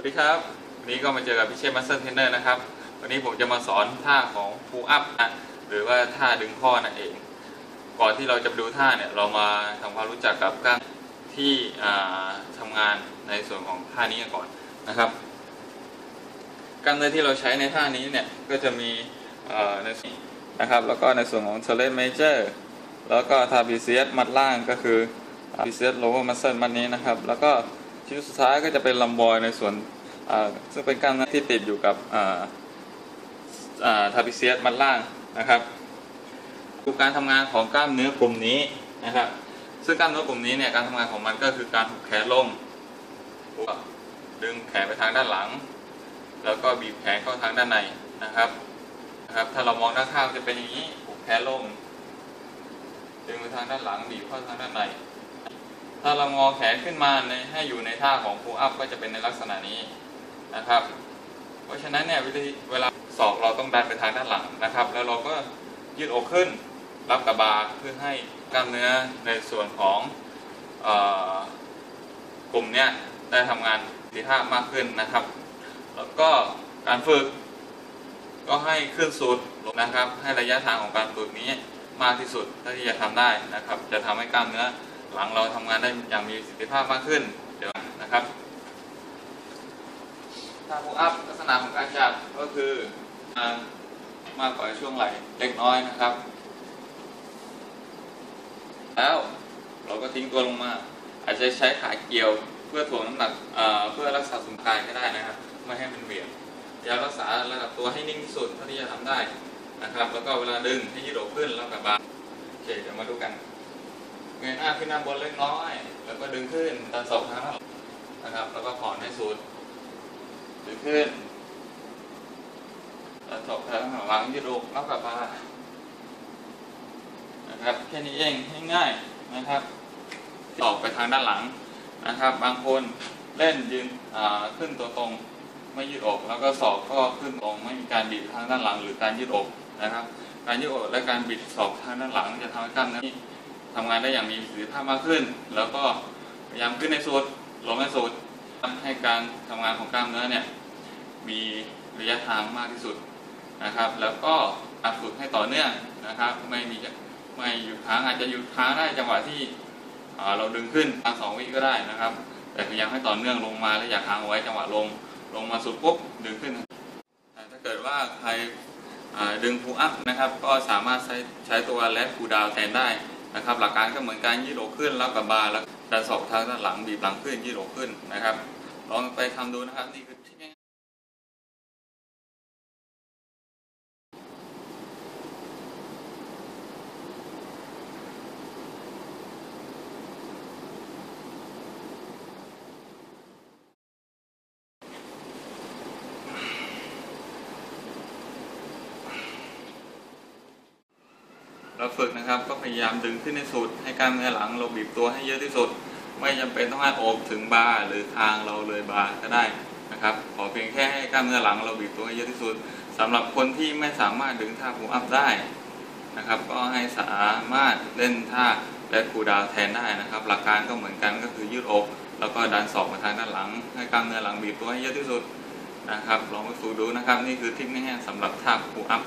วัสดีครับ วันนี้ก็มาเจอกับพี่เชฟมาสเตอร์เทรนเนอร์นะครับ วันนี้ผมจะมาสอนท่าของพูอัพนะหรือว่าท่าดึงข้อนั่นเอง ก่อนที่เราจะดูท่าเนี่ยเรามาทำความรู้จักกับกล้ามที่อ่าทำงานในส่วนของท่านี้ก่อนนะครับกล้ามเนื้อที่เราใช้ในท่านี้เนี่ยก็จะมีในส่วนนะครับ แล้วก็ในส่วนของ t e r r e n major แล้วก็ trapezius มัดล่างก็คือ trapezius lower muscle มัดนี้นะครับ แล้วก็ ชิ้นสุดท้ายก็จะเป็นลำบอยในส่วนซึ่งเป็นกล้ามเนื้อที่ติดอยู่กับอ่าอ่า trapezius มัดล่างนะครับดูการทำงานของกล้ามเนื้อกลุ่มนี้นะครับ ซึ่งกล้ามเนื้อกลุ่มนี้เนี่ยการทำงานของมันก็คือการหุบแขนลงดึงแขนไปทางด้านหลัง แล้วก็บีบแขนเข้าทางด้านในนะครับนะครับ ถ้าเรามองด้านข้างจะเป็นอย่างนี้หุบแขนลง ดึงไปทางด้านหลังบีบเข้าทางด้านใน ถ้าเรางอแขนขึ้นมาในให้อยู่ในท่าของ pull up ก็จะเป็นในลักษณะนี้นะครับ เพราะฉะนั้นเนี่ยเวลาศอกเราต้องดันไปทางด้านหลังนะครับ แล้วเราก็ยืดอกขึ้นรับกับบาเพื่อให้กล้ามเนื้อในส่วนของออกลุ่มเนี้ยได้ทำงานประสิทธิภามากขึ้นนะครับ แล้วก็การฝึกก็ให้ขึ้นสุดนะครับ ให้ระยะทางของการฝึกนี้มากที่สุดเท่าที่จะทำได้นะครับ จะทำให้กล้ามเนื้อ หลังเราทำงานได้อย่างมีประสิทธิภาพมากขึ้นเดี๋ยวนะครับท่าพุอัพลักษณะของการจับก็คือกามากกว่าช่วงไหล่เล็กน้อยนะครับ แล้วเราก็ทิ้งตัวลงมา อาจจะใช้ขาเกี่ยวเพื่อถ่วงน้ำหนักเเพื่อรักษาสมดุลกายก็ได้นะครับไม่ให้มันเบี่ยงพยายามรักษาระดับตัวให้นิ่งที่สุดเท่าที่จะทำได้นะครับ แล้วก็เวลาดึงให้ยืดอกขึ้นแล้วกับบาโอเคเดี๋ยวมาดูกัน เงยหน้าขึ้นหน้าบนเล็กน้อย แล้วก็ดึงขึ้นดันศอกทางด้านหลังนะครับ แล้วก็ผ่อนให้สุด ดึงขึ้นดันศอกทางด้านหลังยืดอกแล้วกับบานะครับแค่นี้เองง่ายๆนะครับออกไปทางด้านหลังนะครับ บางคนเล่นยืนขึ้นตัวตรงไม่ยืดอก แล้วก็ศอกก็ขึ้นตรงไม่มีการบีบทางด้านหลัง หรือการยืดอกนะครับ การยืดอกและการบิดศอกทางด้านหลังจะทำให้กล้ามเนื้อ ทำงานได้อย่างมีประสิทธิภาพมากขึ้น แล้วก็พยายามขึ้นในสุดลงในสุดทำให้การทำงานของกล้ามเนื้อเนี่ยมีระยะทางมากที่สุดนะครับ แล้วก็การฝึกให้ต่อเนื่องนะครับ ไม่มีไม่หยุดค้างอาจจะหยุดค้างได้จังหวะที่เราดึงขึ้นทางสองวิก็ได้นะครับ แต่พยายามให้ต่อเนื่องลงมาและอย่าค้างไว้จังหวะลงลงมาสุดปุ๊บดึงขึ้นแต่ถ้าเกิดว่าใครดึงพูอัพนะครับ ก็สามารถใช้ใช้ตัวแลดพูดาวแทนได้ นะครับ หลักการก็เหมือนการยืดอกขึ้นแล้วกับบาร์แล้วดันศอกทางด้านหลังบีบหลังขึ้นยืดอกขึ้นนะครับ ลองไปทำดูนะครับนี่คือ เราฝึกนะครับ ก็พยายามดึงขึ้นในสุด ให้กล้ามเนื้อหลังเราบีบตัวให้เยอะที่สุด ไม่จำเป็นต้องให้โอบถึงบาร์หรือคางเราเลยบาร์ก็ได้นะครับ ขอเพียงแค่ให้กล้ามเนื้อหลังเราบีบตัวให้เยอะที่สุดสำหรับคนที่ไม่สามารถดึงท่าพูอัพได้นะครับ ก็ให้สามารถเล่นท่าและคูดาวแทนได้นะครับ หลักการก็เหมือนกันก็คือยืดอก แล้วก็ดันศอกมาทางด้านหลัง ให้กล้ามเนื้อหลังบีบตัวให้เยอะที่สุดนะครับ ลองไปฝึกดูนะครับ นี่คือเทคนิคง่ายๆสำหรับท่าพูอัพ